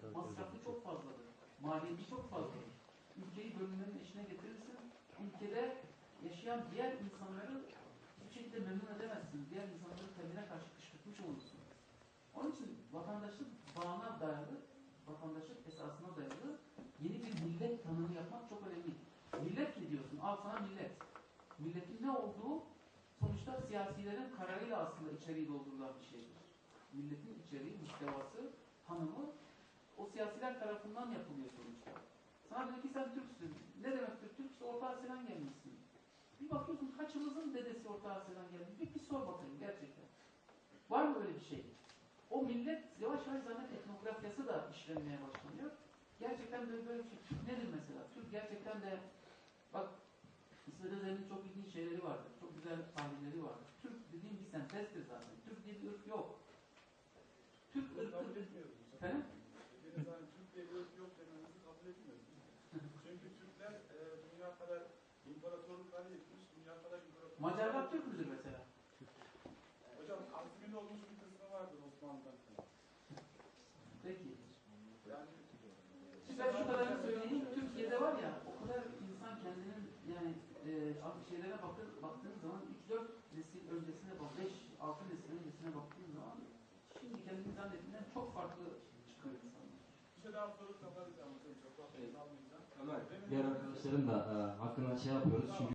Masrafı çok fazladır. Maliyeti çok fazladır. Ülkeyi bölünmenin içine getirirsin. Ülkede yaşayan diğer insanları hiçbir şekilde memnun edemezsin. Diğer insanları kendine karşı kışkırtmış olursun. Onun için vatandaşlık bağına dayalı, vatandaşlık esasına dayalı yeni bir millet tanımı yapmak çok önemli. Millet ki diyorsun, al sana millet. Milletin ne olduğu sonuçta siyasilerin kararıyla aslında içeriği doldurulan bir şeydir. Milletin içeriği, muhtevası, tanımı siyasiler tarafından yapılıyor sonuçta. Sana diyor ki sen Türksün. Ne demektir Türk? İşte Orta Asya'dan gelmişsin. Bir bakıyorsun kaçımızın dedesi Orta Asya'dan geldi. Bir, bir sor bakayım gerçekten. Var mı öyle bir şey? O millet yavaş yavaş zaten etnografyası da işlenmeye başlanıyor. Gerçekten böyle, böyle bir şey. Türk nedir mesela? Türk gerçekten de bak İsmet Özel'in çok ilginç şeyleri vardır. Çok güzel tahlilleri vardır. Türk dediğim bir sentezdir zaten. Türk diye bir ırk yok. Türk ırkı... Efendim? Deniz hani Türkiye bir ırk yok demenizi kabul etmiyoruz. Çünkü Türkler e, dünya kadar imparatorluklar yıkmış, dünya kadar imparatorluklar... Macarlar Türk müdür mesela? Hocam asimile olmuş bir kısmı vardır Osmanlı'dan. Peki. Yani Ben şu kadarını söyleyeyim. Türkiye'de var ya o kadar insan kendinin yani e, artık şeylere bakır, baktığın zaman 3-4 nesil öncesine bak, 5-6 nesil öncesine baktığın zaman şimdi kendini zannettiğinden çok farklı çıkıyor insanlar. bir şey daha sorup kapatacağım hocam. Çok fazla Evet. almayacağım. Ömer, diğer arkadaşların da e, hakkında şey yapıyoruz çünkü